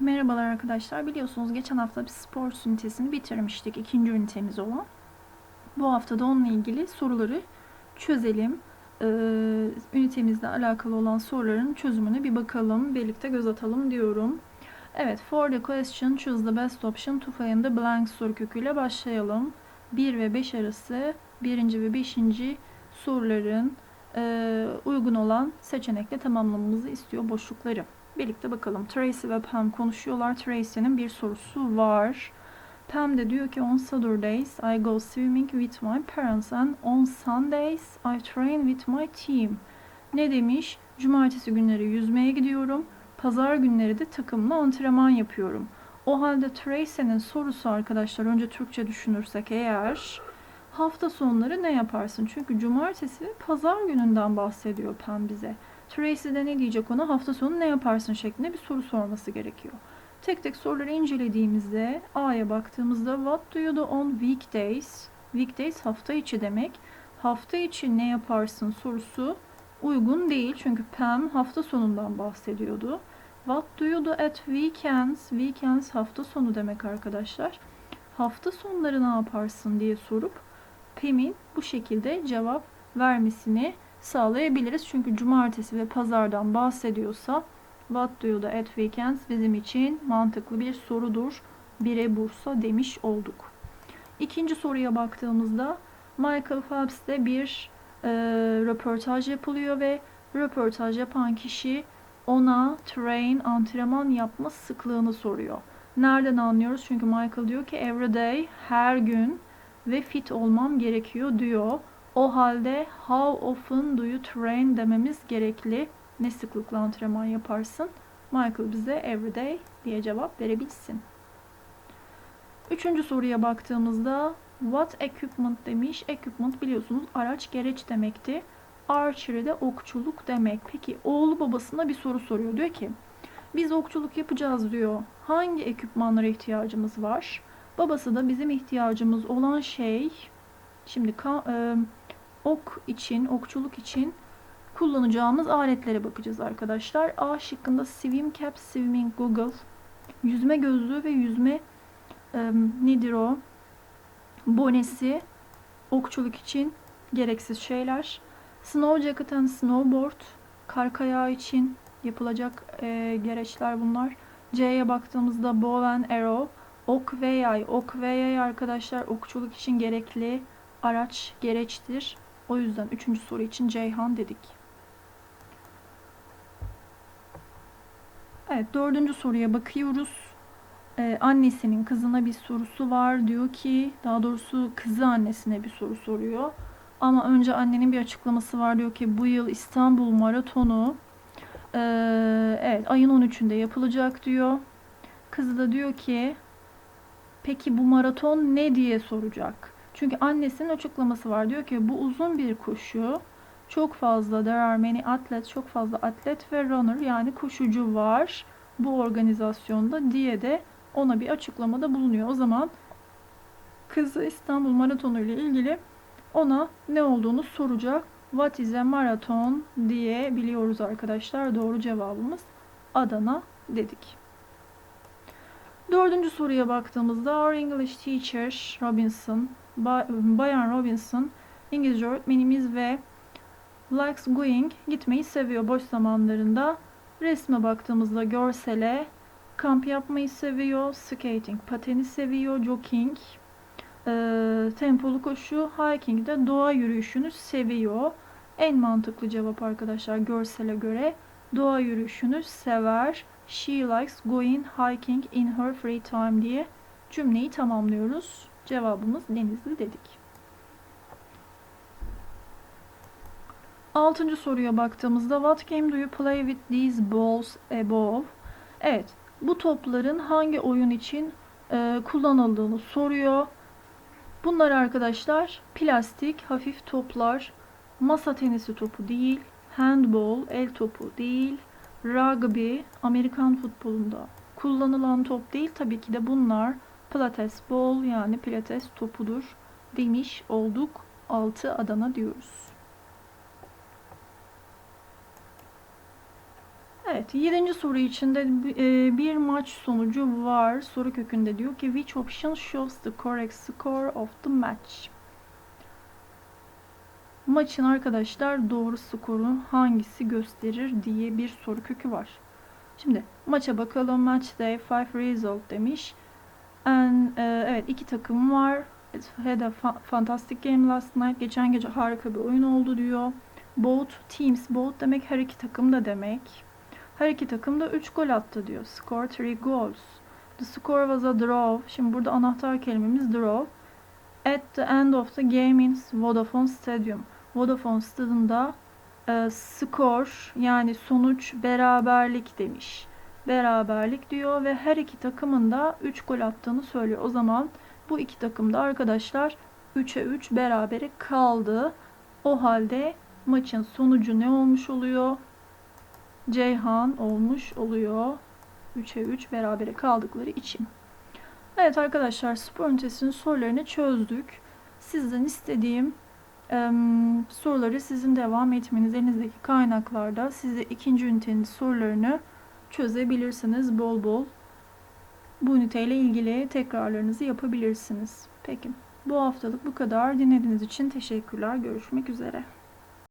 Merhabalar arkadaşlar. Biliyorsunuz geçen hafta bir spor ünitesini bitirmiştik. ikinci ünitemiz olan. Bu hafta da onunla ilgili soruları çözelim. Ee, ünitemizle alakalı olan soruların çözümüne bir bakalım. Birlikte göz atalım diyorum. Evet, for the question choose the best option to fill the blank soru köküyle başlayalım. 1 ve 5 arası birinci ve beşinci soruların e, uygun olan seçenekle tamamlamamızı istiyor boşlukları. Birlikte bakalım. Tracy ve Pam konuşuyorlar. Tracy'nin bir sorusu var. Pam de diyor ki on Saturdays I go swimming with my parents and on Sundays I train with my team. Ne demiş? Cumartesi günleri yüzmeye gidiyorum. Pazar günleri de takımla antrenman yapıyorum. O halde Tracy'nin sorusu arkadaşlar önce Türkçe düşünürsek eğer hafta sonları ne yaparsın? Çünkü cumartesi pazar gününden bahsediyor Pam bize. Tracy de ne diyecek ona hafta sonu ne yaparsın şeklinde bir soru sorması gerekiyor. Tek tek soruları incelediğimizde A'ya baktığımızda what do you do on weekdays? Weekdays hafta içi demek. Hafta içi ne yaparsın sorusu uygun değil çünkü Pam hafta sonundan bahsediyordu. What do you do at weekends? Weekends hafta sonu demek arkadaşlar. Hafta sonları ne yaparsın diye sorup Pam'in bu şekilde cevap vermesini sağlayabiliriz. Çünkü cumartesi ve pazardan bahsediyorsa What do you do at weekends bizim için mantıklı bir sorudur. Bire Bursa demiş olduk. İkinci soruya baktığımızda Michael Phelps'te bir e, röportaj yapılıyor ve röportaj yapan kişi ona train antrenman yapma sıklığını soruyor. Nereden anlıyoruz? Çünkü Michael diyor ki every day her gün ve fit olmam gerekiyor diyor. O halde how often do you train dememiz gerekli. Ne sıklıkla antrenman yaparsın? Michael bize everyday diye cevap verebilsin. Üçüncü soruya baktığımızda what equipment demiş. Equipment biliyorsunuz araç gereç demekti. Archery de okçuluk demek. Peki oğlu babasına bir soru soruyor. Diyor ki biz okçuluk yapacağız diyor. Hangi ekipmanlara ihtiyacımız var? Babası da bizim ihtiyacımız olan şey şimdi e, ok için, okçuluk için kullanacağımız aletlere bakacağız arkadaşlar. A şıkkında swim cap, swimming google, yüzme gözlüğü ve yüzme e, nedir o? Bonesi, okçuluk için gereksiz şeyler. Snow jacket and snowboard, kar kayağı için yapılacak e, gereçler bunlar. C'ye baktığımızda bow and arrow, ok ve yay. Ok ve yay arkadaşlar okçuluk için gerekli araç gereçtir. O yüzden üçüncü soru için Ceyhan dedik. Evet dördüncü soruya bakıyoruz. Ee, annesinin kızına bir sorusu var. Diyor ki daha doğrusu kızı annesine bir soru soruyor. Ama önce annenin bir açıklaması var. Diyor ki bu yıl İstanbul Maratonu e, evet ayın 13'ünde yapılacak diyor. Kızı da diyor ki peki bu maraton ne diye soracak. Çünkü annesinin açıklaması var. Diyor ki bu uzun bir koşu. Çok fazla there are many athletes, çok fazla atlet ve runner yani koşucu var bu organizasyonda diye de ona bir açıklamada bulunuyor. O zaman kızı İstanbul Maratonu ile ilgili ona ne olduğunu soracak. What is a marathon diye biliyoruz arkadaşlar. Doğru cevabımız Adana dedik. Dördüncü soruya baktığımızda Our English Teacher Robinson Bayan Robinson İngilizce öğretmenimiz ve likes going gitmeyi seviyor boş zamanlarında. Resme baktığımızda görsele kamp yapmayı seviyor, skating pateni seviyor, jogging e, tempolu koşu, hiking de doğa yürüyüşünü seviyor. En mantıklı cevap arkadaşlar görsele göre doğa yürüyüşünü sever. She likes going hiking in her free time diye cümleyi tamamlıyoruz. Cevabımız Denizli dedik. Altıncı soruya baktığımızda What game do you play with these balls above? Evet, bu topların hangi oyun için e, kullanıldığını soruyor. Bunlar arkadaşlar plastik hafif toplar. Masa tenisi topu değil, handball el topu değil, rugby Amerikan futbolunda kullanılan top değil. Tabii ki de bunlar Pilates ball yani pilates topudur demiş olduk. 6 Adana diyoruz. Evet, yedinci soru içinde e, bir maç sonucu var. Soru kökünde diyor ki which option shows the correct score of the match? Maçın arkadaşlar doğru skoru hangisi gösterir diye bir soru kökü var. Şimdi maça bakalım. Match day 5 result demiş. And, e, evet iki takım var. It had a fa- fantastic game last night. Geçen gece harika bir oyun oldu diyor. Both teams, both demek her iki takım da demek. Her iki takım da 3 gol attı diyor. Score 3 goals. The score was a draw. Şimdi burada anahtar kelimemiz draw. At the end of the game in Vodafone Stadium. Vodafone stadında e, skor yani sonuç beraberlik demiş. Beraberlik diyor ve her iki takımın da 3 gol attığını söylüyor. O zaman bu iki takım da arkadaşlar 3'e 3 berabere kaldı. O halde maçın sonucu ne olmuş oluyor? Ceyhan olmuş oluyor. 3'e 3 berabere kaldıkları için. Evet arkadaşlar spor ünitesinin sorularını çözdük. Sizden istediğim em, soruları sizin devam etmeniz elinizdeki kaynaklarda siz de ikinci ünitenin sorularını çözebilirsiniz bol bol. Bu üniteyle ilgili tekrarlarınızı yapabilirsiniz. Peki bu haftalık bu kadar. Dinlediğiniz için teşekkürler. Görüşmek üzere.